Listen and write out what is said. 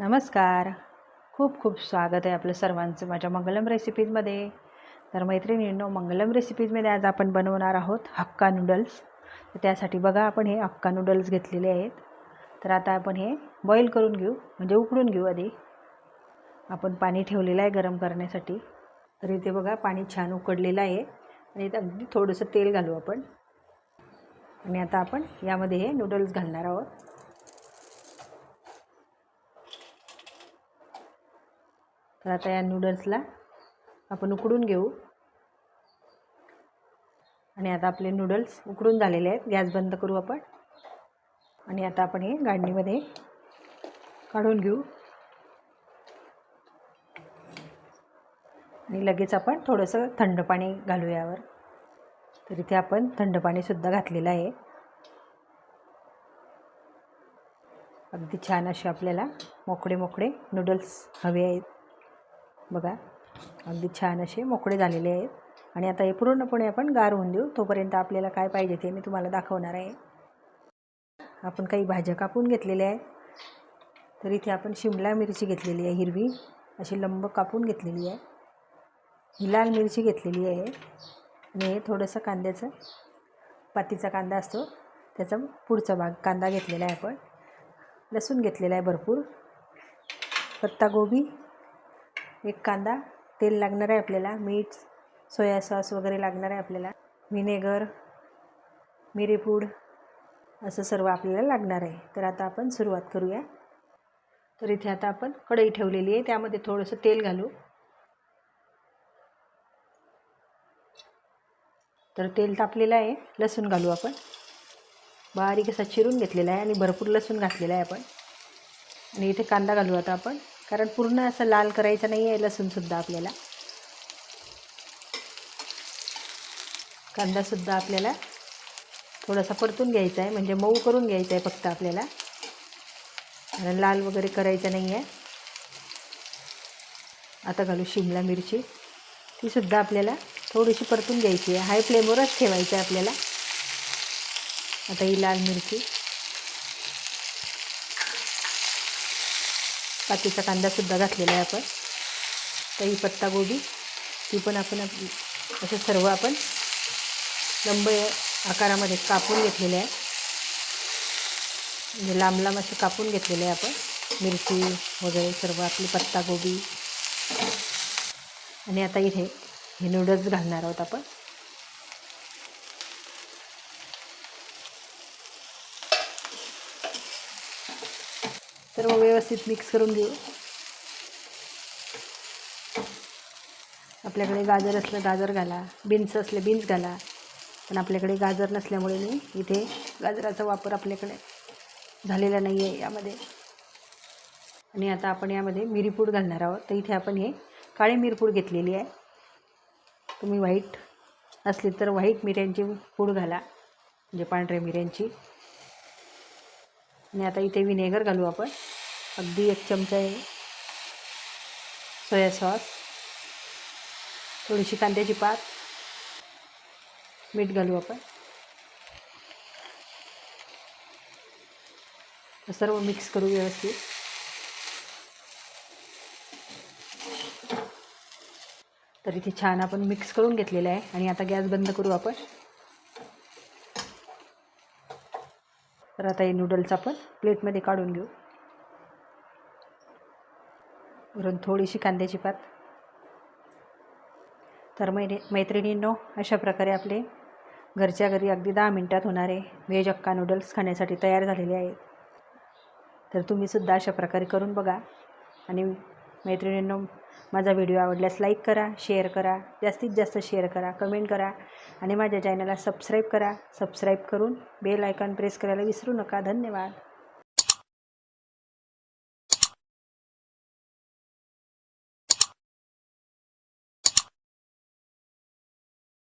नमस्कार. खूप खूप स्वागत आहे आपलं सर्वांचं माझ्या मंगलम रेसिपीजमध्ये. तर मैत्रिणींनो मंगलम रेसिपीजमध्ये आज आपण बनवणार आहोत हक्का नूडल्स. तर त्यासाठी बघा आपण हे हक्का नूडल्स घेतलेले आहेत. तर आता आपण हे बॉईल करून घेऊ म्हणजे उकडून घेऊ आधी. आपण पाणी ठेवलेलं आहे गरम करण्यासाठी. तर इथे बघा पाणी छान उकडलेलं आहे. आणि अगदी थोडंसं तेल घालू आपण. आणि आता आपण यामध्ये हे नूडल्स घालणार आहोत. तर आता या नूडल्सला आपण उकडून घेऊ. आणि आता आपले नूडल्स उकडून झालेले आहेत. गॅस बंद करू आपण. आणि आता आपण हे गाडणीमध्ये काढून घेऊ. आणि लगेच आपण थोडंसं थंड पाणी घालू यावर. तर इथे आपण थंड पाणीसुद्धा घातलेलं आहे. अगदी छान असे आपल्याला मोकळे मोकळे नूडल्स हवे आहेत. बघा. अगदी छान असे मोकळे झालेले आहेत. आणि आता हे पूर्णपणे आपण गार होऊन देऊ. तोपर्यंत आपल्याला काय पाहिजे ते मी तुम्हाला दाखवणार आहे. आपण काही भाज्या कापून घेतलेल्या आहेत. तर इथे आपण शिमला मिरची घेतलेली आहे हिरवी. अशी लंब कापून घेतलेली आहे. ही लाल मिरची घेतलेली आहे. आणि हे थोडंसं कांद्याचं पातीचा कांदा असतो. त्याचा पुढचा भाग कांदा घेतलेला आहे आपण. लसूण घेतलेला आहे भरपूर. पत्तागोबी. एक कांदा तेल लागणार आहे आपल्याला मीठ सोया सॉस वगैरे लागणार आहे आपल्याला. व्हिनेगर मिरीपूड असं सर्व आपल्याला लागणार आहे. तर आता आपण सुरुवात करूया. तर इथे आता आपण कढई ठेवलेली आहे. त्यामध्ये थोडंसं तेल घालू. तर तेल तापलेलं आहे. लसूण घालू आपण. बारीक असा चिरून घेतलेला आहे आणि भरपूर लसूण घातलेला आहे आपण. आणि इथे कांदा घालू आता आपण. कारण पूर्ण असं लाल करायचं नाही आहे लसूणसुद्धा आपल्याला. कांदासुद्धा आपल्याला थोडासा परतून घ्यायचा आहे म्हणजे मऊ करून घ्यायचा आहे फक्त आपल्याला. कारण लाल वगैरे करायचं नाही आहे. आता घालू शिमला मिरची. तीसुद्धा आपल्याला थोडीशी परतून घ्यायची आहे. हाय फ्लेमवरच ठेवायची आहे आपल्याला. आता ही लाल मिरची. पातीचा कांदासुद्धा घातलेला आहे आपण. तर ही पत्तागोबी ती पण आपण असं सर्व आपण लंब आकारामध्ये कापून घेतलेले आहे. म्हणजे लांब लांब असे कापून घेतलेले आहे आपण. मिरची वगैरे सर्व आपली पत्तागोबी आणि आता इथे हे नूडल्स घालणार आहोत आपण. सर्व व्यवस्थित मिक्स करून घेऊ आपल्याकडे गाजर असलं गाजर घाला बीन्स असले बीन्स घाला. पण आपल्याकडे गाजर नसल्यामुळे मी इथे गाजराचा वापर आपल्याकडे झालेला नाही आहे यामध्ये. आणि आता आपण यामध्ये मिरीपूड घालणार आहोत. तर इथे आपण हे काळी मिरपूड घेतलेली आहे. तुम्ही व्हाईट असली तर व्हाईट मिऱ्यांची पूड घाला. म्हणजे पांढऱ्या मिऱ्यांची. आणि आता इथे विनेगर घालू आपण. अगदी एक चमचा आहे सोया सॉस. थोडीशी कांद्याची पात. मीठ घालू आपण. सर्व मिक्स करू व्यवस्थित. तर इथे छान आपण मिक्स करून घेतलेलं आहे. आणि आता गॅस बंद करू आपण. तर आता हे नूडल्स आपण प्लेटमध्ये काढून घेऊ. वरून थोडीशी कांद्याची पात. तर मै मैत्रिणींनो अशा प्रकारे आपले घरच्या घरी अगदी दहा मिनटात होणारे व्हेज अक्का नूडल्स खाण्यासाठी तयार झालेले आहेत. तर तुम्हीसुद्धा अशा प्रकारे करून बघा. आणि मैत्रिणींनो माझा व्हिडिओ आवडल्यास लाईक करा शेअर करा जास्तीत जास्त शेअर करा कमेंट करा आणि माझ्या चॅनलला सबस्क्राईब करा. सबस्क्राईब करून बेल आयकॉन प्रेस करायला विसरू नका. धन्यवाद.